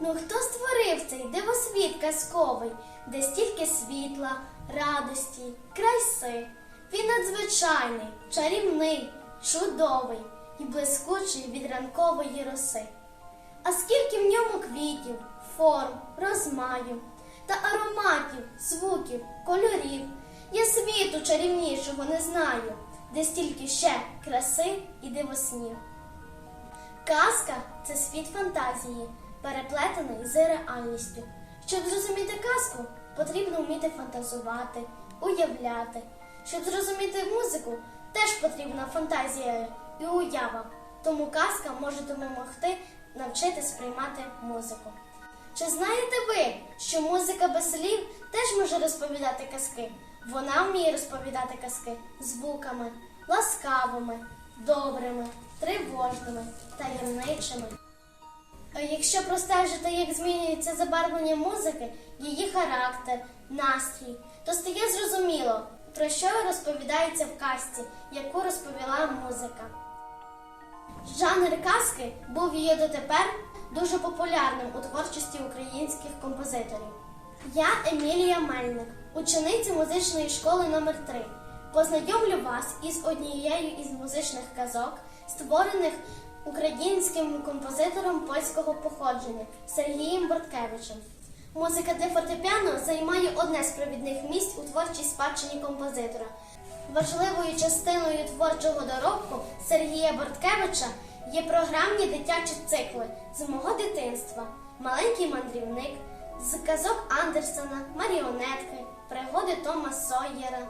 Ну хто створив цей дивосвіт казковий, де стільки світла, радості, краси? Він надзвичайний, чарівний, чудовий і блискучий від ранкової роси. А скільки в ньому квітів, форм, розмаю та ароматів, звуків, кольорів. Я світу чарівнішого не знаю, де стільки ще краси і дивоснів. Казка це світ фантазії, переплетений з реальністю. Щоб зрозуміти казку, потрібно вміти фантазувати, уявляти. Щоб зрозуміти музику, теж потрібна фантазія і уява. Тому казка може допомогти навчити сприймати музику. Чи знаєте ви, що музика без слів теж може розповідати казки? Вона вміє розповідати казки звуками, ласкавими, добрими, тривожними, таємничими. Якщо простежити, як змінюється забарвлення музики, її характер, настрій, то стає зрозуміло, про що розповідається в казці, яку розповіла музика. Жанр казки був є дотепер дуже популярним у творчості українських композиторів. Я Емілія Мельник, учениця музичної школи номер 3 Познайомлю вас із однією із музичних казок, створених українським композитором польського походження Сергієм Борткевичем. Музика для фортепіано займає одне з провідних місць у творчій спадщині композитора. Важливою частиною творчого доробку Сергія Борткевича є програмні дитячі цикли з мого дитинства, маленький мандрівник, з казок Андерсона, маріонетки, пригоди Тома Сойєра.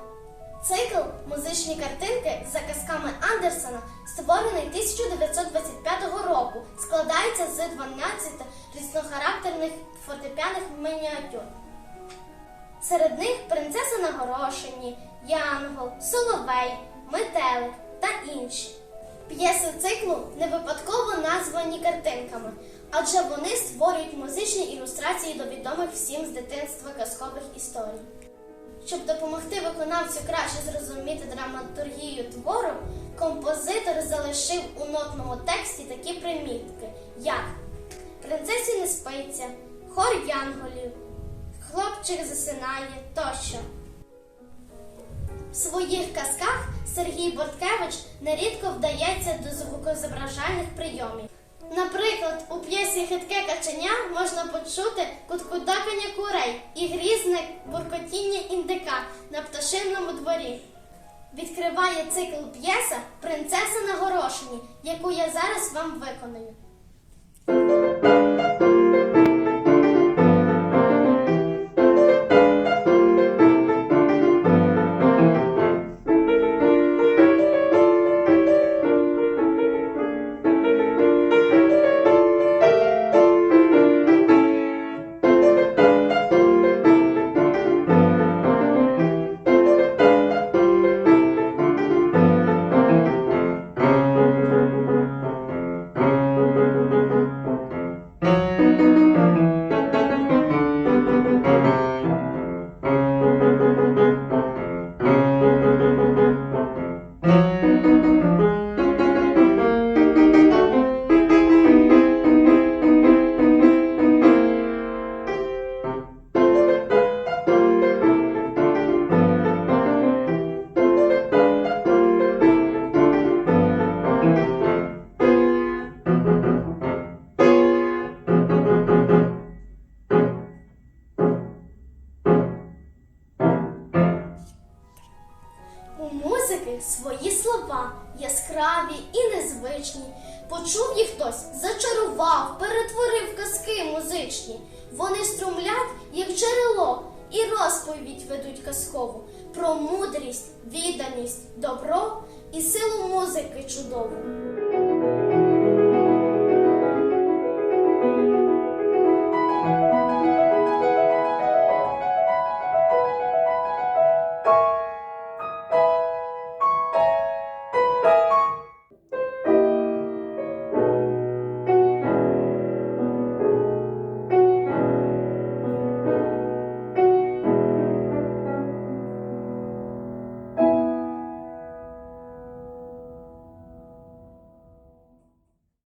Цикл музичні картинки за казками Андерсона, створений 1925 року, складається з 12 різнохарактерних фортепіаних мініатюр. Серед них принцеса на горошині, Янгол, Соловей, Метелик та інші. П'єси циклу не випадково названі картинками, адже вони створюють музичні ілюстрації до відомих всім з дитинства казкових історій. Щоб допомогти виконавцю краще зрозуміти драматургію твору, композитор залишив у нотному тексті такі примітки, як принцесі не спиться, хор янголів, хлопчик засинає тощо. В своїх казках Сергій Борткевич нерідко вдається до звукозображальних прийомів. Наприклад, у п'єсі Хитке каченя можна почути куткудакання курей і грізне буркотіння індика на пташинному дворі. Відкриває цикл п'єса Принцеса на горошині, яку я зараз вам виконую. Свої слова, яскраві і незвичні. Почув їх хтось, зачарував, перетворив казки музичні. Вони струмлять, як джерело, і розповідь ведуть казкову про мудрість, відданість, добро і силу музики чудову.